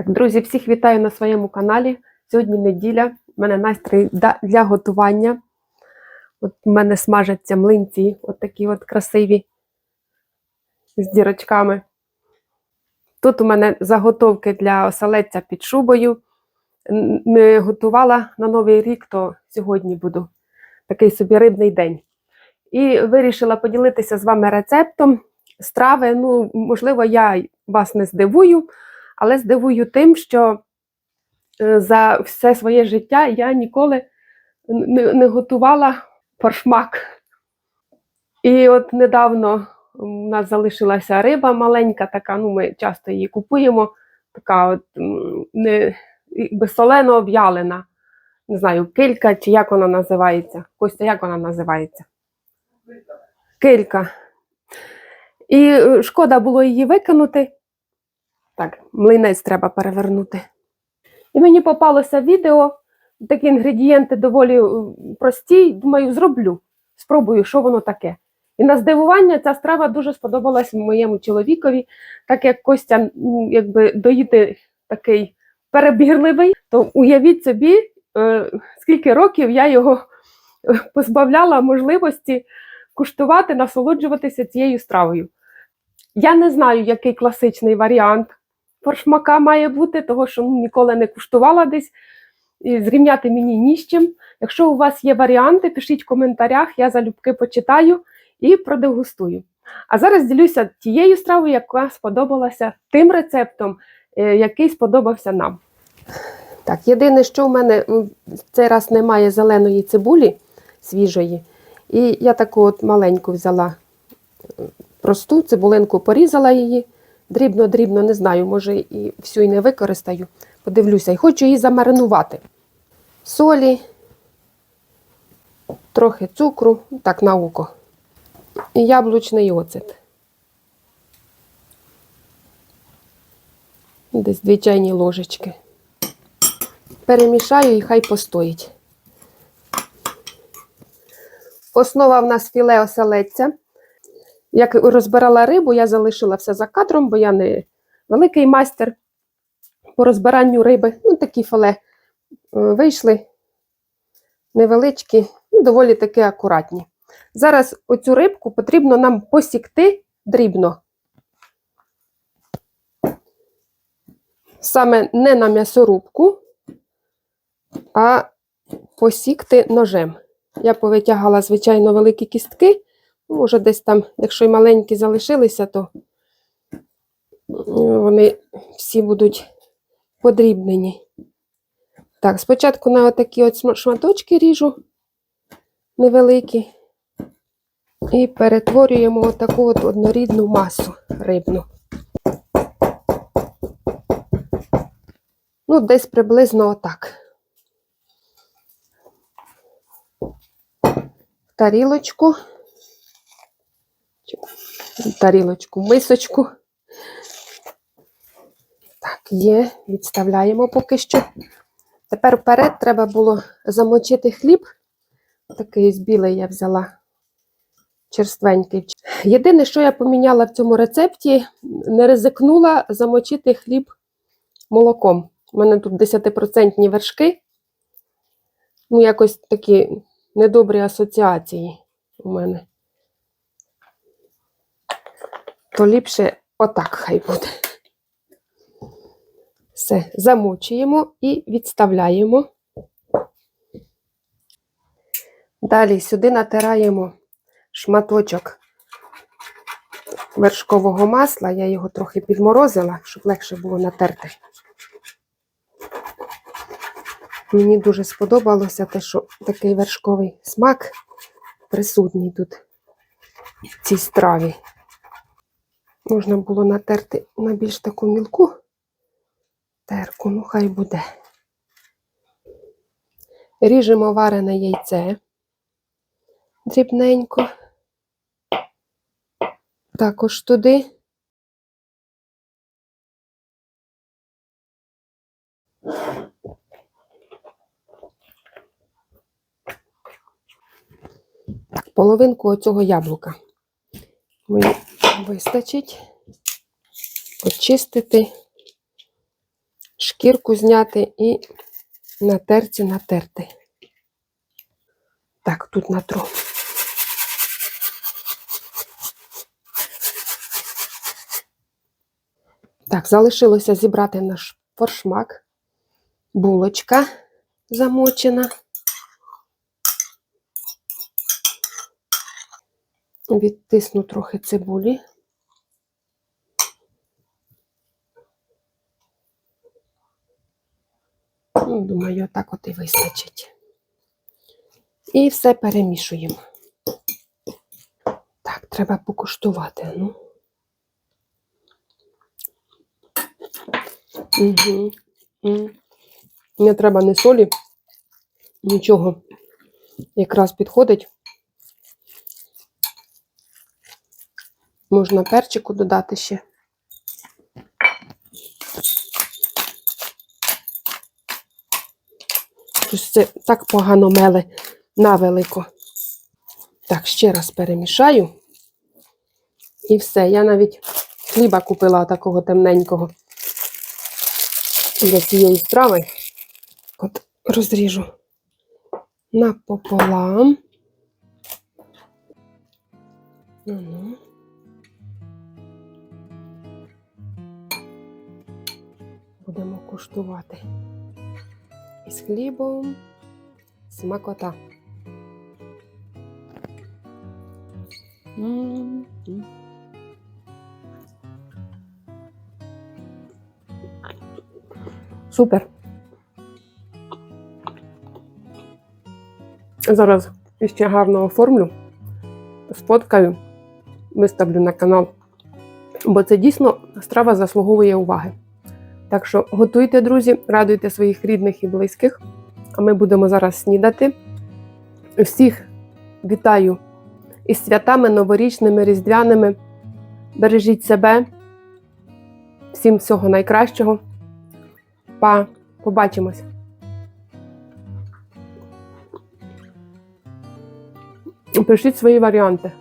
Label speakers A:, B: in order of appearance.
A: Так, друзі, всіх вітаю на своєму каналі. Сьогодні неділя. У мене настрій для готування. От у мене смажаться млинці, от такі от красиві з дірочками. Тут у мене заготовки для оселедця під шубою. Не готувала на Новий рік, то сьогодні буду такий собі рибний день. І вирішила поділитися з вами рецептом страви. Ну, можливо, я вас не здивую, але здивую тим, що е, за все своє життя я ніколи не, не готувала форшмак. І от недавно у нас залишилася риба маленька, така, ну ми часто її купуємо, така от не солено об'ялена. Не знаю, килька чи як вона називається. Костя, як вона називається? Килька. І е, шкода було її викинути. Так, млинець треба перевернути. І мені попалося відео, такі інгредієнти доволі е, прості. Думаю, зроблю. Спробую, що воно таке. І на здивування ця страва дуже сподобалась моєму чоловікові, так як Костя, якби доїти такий перебірливий, то уявіть собі, е, скільки років я його е, позбавляла можливості куштувати, насолоджуватися цією стравою. Я не знаю, який класичний варіант форшмака має бути, того що ніколи не куштувала десь. І зрівняти мені ні з чим. Якщо у вас є варіанти, пишіть в коментарях, я залюбки почитаю і продегустую. А зараз ділюся тією стравою, яка сподобалася тим рецептом, е, який сподобався нам. Так, єдине, що в мене в цей раз немає зеленої цибулі свіжої. І я таку от маленьку взяла е, просту цибулинку, порізала її. Дрібно-дрібно, не знаю, може і всю і не використаю. Подивлюся, і хочу її замаринувати. Солі, трохи цукру, так на око. І яблучний оцет. Десь дві чайні ложечки. Перемішаю і хай постоїть. Основа в нас філе оселедця. Як розбирала рибу, я залишила все за кадром, бо я не великий майстер по розбиранню риби. Ну, такі філе е, вийшли невеличкі і доволі таки акуратні. Зараз оцю рибку потрібно нам посікти дрібно. Саме не на м'ясорубку, а посікти ножем. Я повитягала, звичайно, великі кістки. Ну, Може, десь там, якщо й маленькі залишилися, то ну, вони всі будуть подрібнені. Так, спочатку на отакі от шматочки ріжу невеликі. І перетворюємо отаку от однорідну масу рибну. Ну, десь приблизно отак. В тарілочку. В Тарілочку, мисочку. Так, є, відставляємо поки що. Тепер вперед треба було замочити хліб. Такий з білий я взяла черственький. Єдине, що я поміняла в цьому рецепті, не ризикнула замочити хліб молоком. У мене тут 10% вершки. Ну, якось такі недобрі асоціації у мене. То ліпше отак хай буде. Все, замочуємо і відставляємо. Далі сюди натираємо шматочок вершкового масла. Я його трохи підморозила, щоб легше було натерти. Мені дуже сподобалося те, що такий вершковий смак присутній тут в цій страві. Можна було натерти на більш таку мілку терку, ну хай буде. Ріжемо варене яйце дрібненько. Також туди. Половинку оцього яблука. Мені вистачить очистити шкірку зняти і на терці натерти. Так, тут натру. Так, залишилося зібрати наш форшмак. Булочка замочена. Відтисну трохи цибулі. Ну, думаю, так от і вистачить. І все перемішуємо. Так, треба покуштувати. Ну. Угу. Не треба ні солі, нічого. Якраз підходить. Можна перчику додати ще. Це так погано мели на велико. Так, ще раз перемішаю. І все. Я навіть хліба купила такого темненького для цієї страви. От розріжу напополам. Ну-ну. Будемо куштувати. Із хлібом смакота. Супер. Зараз ще гарно оформлю, сфоткаю, виставлю на канал, бо це дійсно страва заслуговує уваги. Так що готуйте, друзі, радуйте своїх рідних і близьких. А ми будемо зараз снідати. Всіх вітаю із святами новорічними, різдвяними. Бережіть себе. Всім всього найкращого. Па, побачимось. Пишіть свої варіанти.